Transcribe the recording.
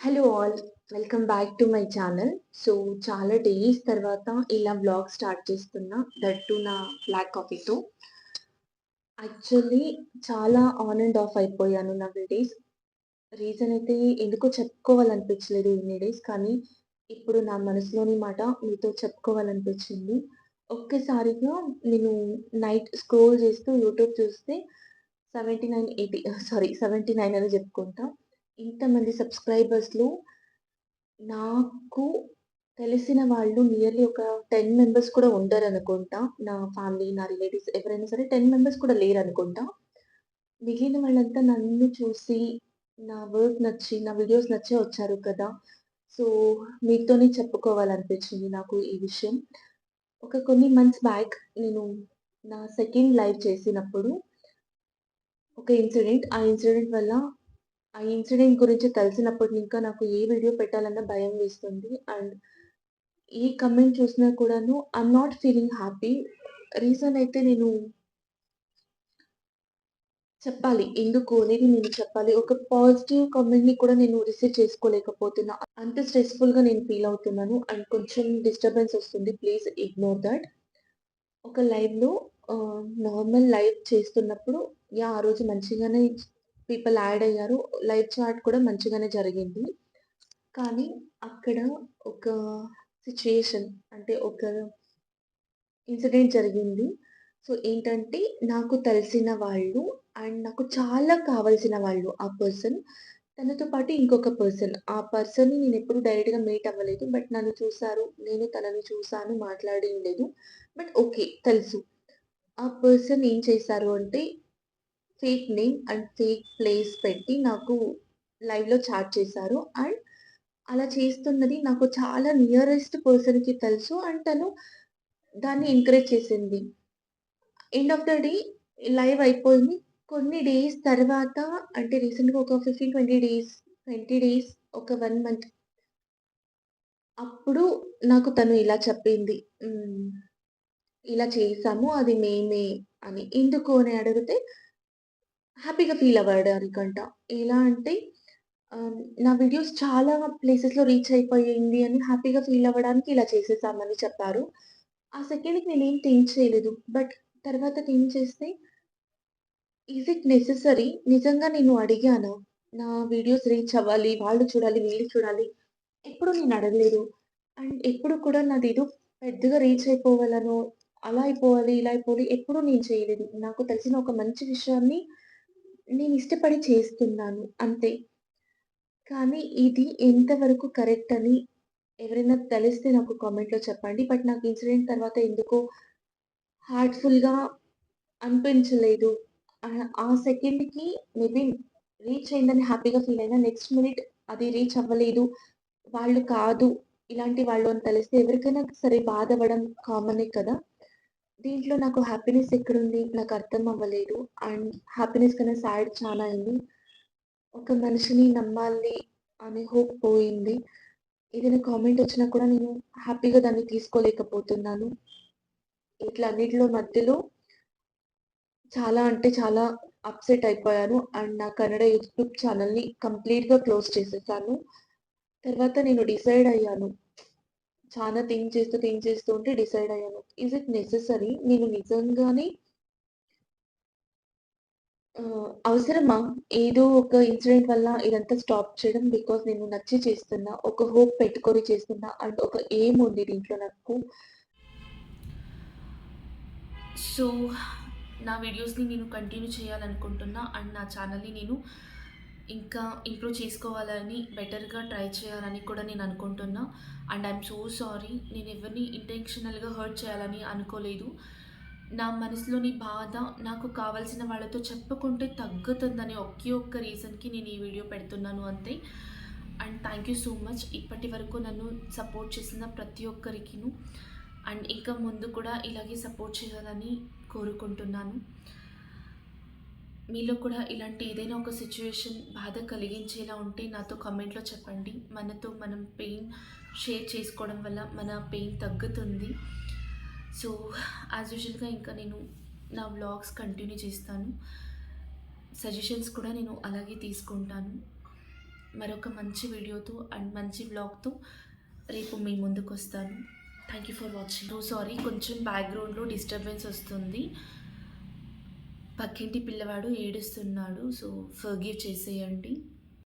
Hello all. Welcome back to my channel. So, చాలా days తర్వాత ఇలా బ్లాగ్ స్టార్ట్ చేస్తున్నా. దట్ టూ నా బ్లాక్ కాఫీతో. యాక్చువల్లీ చాలా ఆన్ అండ్ ఆఫ్ అయిపోయాను నా డేస్. రీజన్ అయితే ఎందుకో చెప్పుకోవాలనిపించలేదు ఇన్ని డేస్. కానీ ఇప్పుడు నా మనసులోని మాట మీతో చెప్పుకోవాలనిపించింది. ఒక్కసారిగా నేను నైట్ స్క్రోల్ చేస్తూ యూట్యూబ్ చూస్తే seventy nine eighty sorry seventy nine అని చెప్పుకుంటా. ఇంతమంది సబ్స్క్రైబర్స్‌లో నాకు తెలిసిన వాళ్ళు నియర్లీ ఒక 10 మెంబర్స్ కూడా ఉండరు అనుకుంటా నా ఫ్యామిలీ, నా రిలేటివ్స్ ఎవరైనా సరే 10 మెంబర్స్ కూడా లేరు అనుకుంటా మిగిలిన వాళ్ళంతా నన్ను చూసి, నా వర్క్ నచ్చి, నా వీడియోస్ నచ్చే వచ్చారు కదా! సో, మీతోనే చెప్పుకోవాలనిపించింది నాకు ఈ విషయం. ఒక కొన్ని మంత్స్ బ్యాక్ నేను నా సెకండ్ లైవ్ చేసినప్పుడు ఒక ఇన్సిడెంట్. ఆ ఇన్సిడెంట్ వల్ల ఆ ఇన్సిడెంట్ గురించి తెలిసినప్పటి ఇంకా నాకు ఏ వీడియో పెట్టాలన్న భయం వేస్తుంది. అండ్ ఏ కమెంట్ చూసినా కూడాను I'm not feeling happy. Reason అయితే నేను చెప్పాలి. ఎందుకు అనేది నేను చెప్పాలి. ఒక పాజిటివ్ కామెంట్‌ని కూడా నేను రిసీవ్ చేసుకోలేకపోతున్నా. అంత స్ట్రెస్‌ఫుల్‌గా నేను ఫీల్ అవుతున్నాను. అండ్ కొంచెం డిస్టర్బెన్స్ వస్తుంది. ప్లీజ్ ఇగ్నోర్ దట్ ఒక లైవ్‌లో నార్మల్ లైవ్ చేస్తున్నప్పుడు యా ఆ రోజు మంచిగానే పీపుల్ యాడ్ అయ్యారు. లైవ్ చాట్ కూడా మంచిగానే జరిగింది. కానీ అక్కడ ఒక సిచ్యుయేషన్ అంటే ఒక ఇన్సిడెంట్ జరిగింది. సో, ఏంటంటే నాకు తెలిసిన వాళ్ళు అండ్ నాకు చాలా కావాల్సిన వాళ్ళు ఆ పర్సన్. తనతో పాటు ఇంకొక పర్సన్. ఆ పర్సన్‌ని నేనెప్పుడు డైరెక్ట్‌గా మీట్ అవ్వలేదు. బట్ నన్ను చూశారు నేను తనని చూశాను మాట్లాడేం లేదు. But okay. తెలుసు. ఆ పర్సన్ ఏం చేశారు అంటే fake name and fake place పెట్టి నాకు లైవ్‌లో చాట్ చేశారు. అండ్ అలా చేస్తున్నది నాకు చాలా నియరెస్ట్ పర్సన్‌కి తెలుసు. అండ్ తను దాన్ని ఎంకరేజ్ చేసింది. End of the day live అయిపోయింది. కొన్ని డేస్ తర్వాత అంటే రీసెంట్‌గా ఒక 15, 20 డేస్, 20 డేస్, ఒక వన్ మంత్ అప్పుడు నాకు తను ఇలా చెప్పింది. ఇలా చేసాము అది మేమే అని. ఎందుకు అని అడిగితే హ్యాపీగా ఫీల్ అవ్వడానికంట. ఎలా అంటే నా వీడియోస్ చాలా ప్లేసెస్‌లో రీచ్ అయిపోయింది అని హ్యాపీగా ఫీల్ అవ్వడానికి ఇలా చేసేసామని చెప్పారు. ఆ సెకండ్‌కి నేను ఏం థింక్ చేయలేదు. బట్ తర్వాత థింక్ చేస్తే ఈజ్ ఇట్ నెసెసరీ? నిజంగా నేను అడిగాను నా వీడియోస్ రీచ్ అవ్వాలి. వాళ్ళు చూడాలి, వీళ్ళు చూడాలి. ఎప్పుడు నేను అడగలేదు. అండ్ ఎప్పుడు కూడా నాదేదో పెద్దగా రీచ్ అయిపోవాలనో, అలా అయిపోవాలి, ఇలా అయిపోవాలి ఎప్పుడూ నేను చేయలేదు. నాకు తెలిసిన ఒక మంచి విషయాన్ని నేను ఇష్టపడి చేస్తున్నాను అంతే. కానీ ఇది ఎంతవరకు కరెక్ట్ అని ఎవరైనా తెలిస్తే నాకు కామెంట్‌లో చెప్పండి. బట్ నాకు ఇన్సిడెంట్ తర్వాత ఎందుకో హార్ట్‌ఫుల్‌గా అనిపించలేదు. ఆ సెకండ్‌కి మేబీ రీచ్ అయిందని హ్యాపీగా ఫీల్ అయినా నెక్స్ట్ మినిట్ అది రీచ్ అవ్వలేదు. వాళ్ళు కాదు ఇలాంటి వాళ్ళు అని తెలిస్తే ఎవరికైనా సరే బాధపడడం కామనే కదా! దీంట్లో నాకు హ్యాపీనెస్ ఎక్కడుంది? నాకు అర్థం అవ్వలేదు. అండ్ హ్యాపీనెస్ కన్నా సాడ్ చాలా అయింది. ఒక మనిషిని నమ్మాలి అనే హోప్ పోయింది. ఏదైనా కామెంట్ వచ్చినా కూడా నేను హ్యాపీగా దాన్ని తీసుకోలేకపోతున్నాను. ఇట్లా అన్నిటిలో మధ్యలో చాలా అంటే చాలా అప్‌సెట్ అయిపోయాను. అండ్ నా కన్నడ యూట్యూబ్ ఛానల్ని కంప్లీట్‌గా క్లోజ్ చేసేసాను. తర్వాత నేను డిసైడ్ అయ్యాను. చాలా థింక్ చేస్తూ, థింక్ చేస్తూ ఉంటే డిసైడ్ అయ్యాను. Is it necessary? నేను నిజంగానే అవసరమా? ఏదో ఒక ఇన్సిడెంట్ వల్ల ఇదంతా స్టాప్ చేయడం. బికాస్ నేను నచ్చి చేస్తున్నా. ఒక హోప్ పెట్టుకొని చేస్తున్నా. అండ్ ఒక ఎయిమ్ ఉంది దీంట్లో నాకు. సో, నా వీడియోస్‌ని నేను కంటిన్యూ చేయాలనుకుంటున్నా. అండ్ నా ఛానల్‌ని నేను ఇంకా ఇంప్రూవ్ చేసుకోవాలని, బెటర్‌గా ట్రై చేయాలని కూడా నేను అనుకుంటున్నా. And I'm so sorry. నేను ఎవరిని ఇంటెన్షనల్‌గా హర్ట్ చేయాలని అనుకోలేదు. నా మనసులోని బాధ నాకు కావాల్సిన వాళ్ళతో చెప్పుకుంటే తగ్గుతుందని ఒకే ఒక్క రీజన్‌కి నేను ఈ వీడియో పెడుతున్నాను అంతే. And thank you so much. ఇప్పటి వరకు నన్ను సపోర్ట్ చేసిన ప్రతి ఒక్కరికిను అండ్ ఇంకా ముందు కూడా ఇలాగే సపోర్ట్ చేయాలని కోరుకుంటున్నాను. మీలో కూడా ఇలాంటి ఏదైనా ఒక సిచ్యువేషన్ బాధ కలిగించేలా ఉంటే నాతో కమెంట్లో చెప్పండి. మనతో మనం పెయిన్ షేర్ చేసుకోవడం వల్ల మన పెయిన్ తగ్గుతుంది. సో, యాజ్ యూజువల్‌గా ఇంకా నేను నా వ్లాగ్స్ కంటిన్యూ చేస్తాను. సజెషన్స్ కూడా నేను అలాగే తీసుకుంటాను. మరొక మంచి వీడియోతో అండ్ మంచి వ్లాగ్తో రేపు మీ ముందుకు వస్తాను thank you for watching sorry కొంచెం బ్యాక్గ్రౌండ్లో డిస్టర్బెన్స్ వస్తుంది పక్కింటి పిల్లవాడు ఏడుస్తున్నాడు సో ఫర్గివ్ చేసేయండి.